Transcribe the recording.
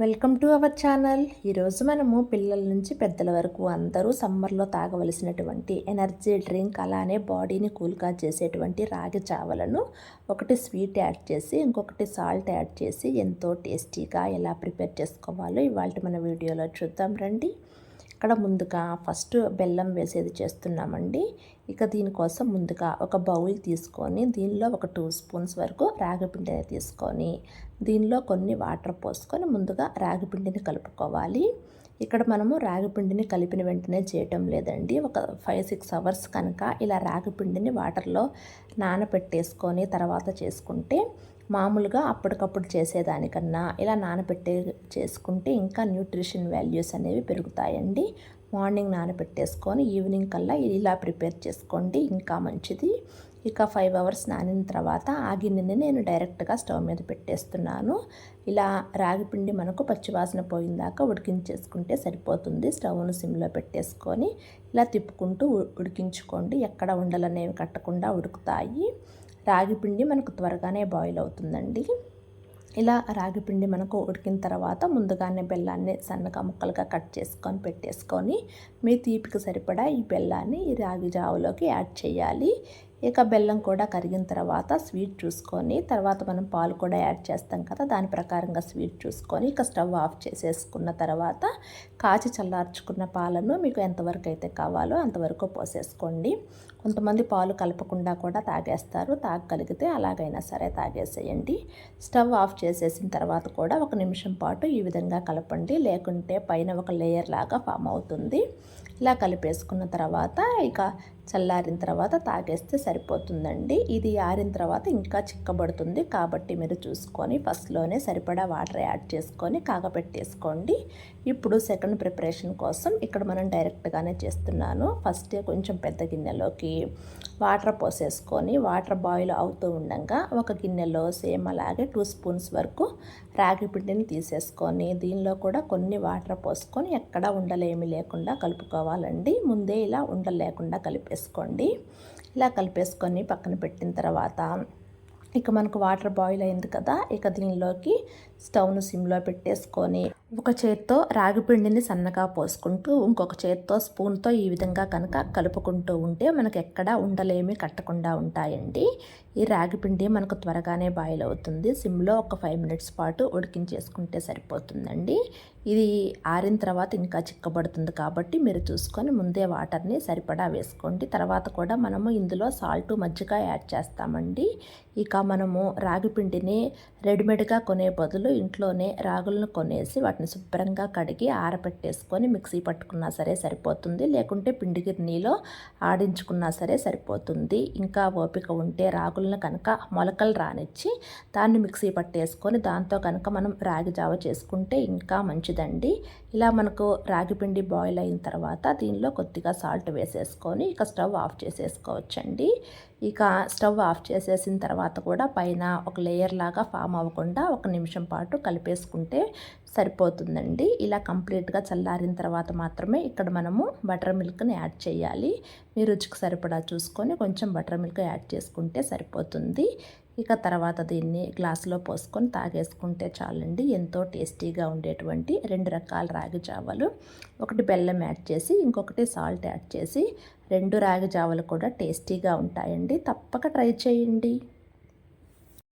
Welcome to our channel. ఈరోజు మనము పిల్లల నుంచి పెద్దల వరకు అందరూ సమ్మర్లో తాగవలసినటువంటి ఎనర్జీ డ్రింక్ అలానే బాడీని కూల్గా చేసేటువంటి రాగి చావలను ఒకటి స్వీట్ యాడ్ చేసి ఇంకొకటి సాల్ట్ యాడ్ చేసి ఎంతో టేస్టీగా ఎలా ప్రిపేర్ చేసుకోవాలో ఇవాళ మన వీడియోలో చూద్దాం రండి. ఇక్కడ ముందుగా ఫస్ట్ బెల్లం వేసేది చేస్తున్నామండి. ఇక దీనికోసం ముందుగా ఒక బౌల్ తీసుకొని దీనిలో ఒక టూ స్పూన్స్ వరకు రాగిపిండిని తీసుకొని దీనిలో కొన్ని వాటర్ పోసుకొని ముందుగా రాగిపిండిని కలుపుకోవాలి. ఇక్కడ మనము రాగిపిండిని కలిపిన వెంటనే చేయటం లేదండి. ఒక ఫైవ్ సిక్స్ అవర్స్ కనుక ఇలా రాగిపిండిని వాటర్లో నానబెట్టేసుకొని తర్వాత చేసుకుంటే మామూలుగా అప్పటికప్పుడు చేసేదానికన్నా ఇలా నానబెట్టే చేసుకుంటే ఇంకా న్యూట్రిషన్ వాల్యూస్ అనేవి పెరుగుతాయండి. మార్నింగ్ నానబెట్టేసుకొని ఈవినింగ్ కల్లా ఇలా ప్రిపేర్ చేసుకోండి. ఇంకా మంచిది. ఇక ఫైవ్ అవర్స్ నానిన తర్వాత ఆ గిన్నెని నేను డైరెక్ట్గా స్టవ్ మీద పెట్టేస్తున్నాను. ఇలా రాగిపిండి మనకు పచ్చివాసన పోయిందాక ఉడికించేసుకుంటే సరిపోతుంది. స్టవ్ను సిమ్లో పెట్టేసుకొని ఇలా తిప్పుకుంటూ ఉడికించుకోండి. ఎక్కడ ఉండలనేవి కట్టకుండా ఉడుకుతాయి. రాగి పిండి మనకు త్వరగానే బాయిల్ అవుతుందండి. ఇలా రాగిపిండి మనకు ఉడికిన తర్వాత ముందుగానే బెల్లాన్ని సన్నగా ముక్కలుగా కట్ చేసుకొని పెట్టేసుకొని మీ తీపికి సరిపడా ఈ బెల్లాన్ని ఈ రాగి జావులోకి యాడ్ చేయాలి. ఇక బెల్లం కూడా కరిగిన తర్వాత స్వీట్ చూసుకొని తర్వాత మనం పాలు కూడా యాడ్ చేస్తాం కదా దాని ప్రకారంగా స్వీట్ చూసుకొని ఇక స్టవ్ ఆఫ్ చేసేసుకున్న తర్వాత కాచి చల్లార్చుకున్న పాలను మీకు ఎంతవరకు అయితే కావాలో అంతవరకు పోసేసుకోండి. కొంతమంది పాలు కలపకుండా కూడా తాగేస్తారు తాగగలిగితే అలాగైనా సరే తాగేసేయండి. స్టవ్ ఆఫ్ చేసేసిన తర్వాత కూడా ఒక నిమిషం పాటు ఈ విధంగా కలపండి లేకుంటే పైన ఒక లేయర్ లాగా ఫామ్ అవుతుంది. ఇలా కలిపేసుకున్న తర్వాత ఇక చల్లారిన తర్వాత తాగేస్తే సరిపోతుందండి. ఇది ఆరిన తర్వాత ఇంకా చిక్కబడుతుంది. కాబట్టి మీరు చూసుకొని ఫస్ట్లోనే సరిపడా వాటర్ యాడ్ చేసుకొని కాగపెట్టేసుకోండి. ఇప్పుడు సెకండ్ ప్రిపరేషన్ కోసం ఇక్కడ మనం డైరెక్ట్గానే చేస్తున్నాను. ఫస్ట్ కొంచెం పెద్ద గిన్నెలోకి వాటర్ పోసేసుకొని వాటర్ బాయిల్ అవుతూ ఉండగా ఒక గిన్నెలో సేమ్ అలాగే టూ స్పూన్స్ వరకు రాగి పిండిని తీసేసుకొని దీనిలో కూడా కొన్ని వాటర్ పోసుకొని ఎక్కడ ఉండలేమి లేకుండా కావాలండి ముందే ఇలా ఉండలు లేకుండా కలిపేసుకోండి. ఇలా కలిపేసుకొని పక్కన పెట్టిన తర్వాత ఇక మనకు వాటర్ బాయిల్ అయింది కదా ఇక దీనిలోకి స్టవ్ను సిమ్లో పెట్టేసుకొని ఒక చేత్తో రాగిపిండిని సన్నగా పోసుకుంటూ ఇంకొక చేత్తో స్పూన్తో ఈ విధంగా కనుక కలుపుకుంటూ ఉంటే మనకు ఎక్కడ ఉండలేమి కట్టకుండా ఉంటాయండి. ఈ రాగిపిండి మనకు త్వరగానే బాయిల్ అవుతుంది. సిమ్లో ఒక ఫైవ్ మినిట్స్ పాటు ఉడికించేసుకుంటే సరిపోతుందండి. ఇది ఆరిన తర్వాత ఇంకా చిక్కబడుతుంది కాబట్టి మీరు చూసుకొని ముందే వాటర్ని సరిపడా వేసుకోండి. తర్వాత కూడా మనము ఇందులో సాల్ట్ మజ్జిగ యాడ్ చేస్తామండి. ఇక మనము రాగిపిండిని రెడీమేడ్గా కొనే బదులు ఇంట్లోనే రాగులను కొనేసి వాటిని శుభ్రంగా కడిగి ఆరబెట్టేసుకొని మిక్సీ పట్టుకున్నా సరే సరిపోతుంది. లేకుంటే పిండి గిర్నీలో ఆడించుకున్నా సరే సరిపోతుంది. ఇంకా ఓపిక ఉంటే రాగులను కనుక మొలకలు రానిచ్చి దాన్ని మిక్సీ పట్టేసుకొని దాంతో కనుక మనం రాగి జావ చేసుకుంటే ఇంకా మంచిది. మంచిదండి ఇలా మనకు రాగిపిండి బాయిల్ అయిన తర్వాత దీనిలో కొద్దిగా సాల్ట్ వేసేసుకొని ఇక స్టవ్ ఆఫ్ చేసేసుకోవచ్చండి. ఇక స్టవ్ ఆఫ్ చేసేసిన తర్వాత కూడా పైన ఒక లేయర్ లాగా ఫామ్ అవ్వకుండా ఒక నిమిషం పాటు కలిపేసుకుంటే సరిపోతుందండి. ఇలా కంప్లీట్గా చల్లారిన తర్వాత మాత్రమే ఇక్కడ మనము బటర్ మిల్క్ని యాడ్ చేయాలి. మీ రుచికి సరిపడా చూసుకొని కొంచెం బటర్ మిల్క్ యాడ్ చేసుకుంటే సరిపోతుంది. ఇక తర్వాత దీన్ని గ్లాసులో పోసుకొని తాగేసుకుంటే చాలండి. ఎంతో టేస్టీగా ఉండేటువంటి రెండు రకాల రాగి జావలు. ఒకటి బెల్లం యాడ్ చేసి ఇంకొకటి సాల్ట్ యాడ్ చేసి రెండు రాగి జావలు కూడా టేస్టీగా ఉంటాయండి. తప్పక ట్రై చేయండి.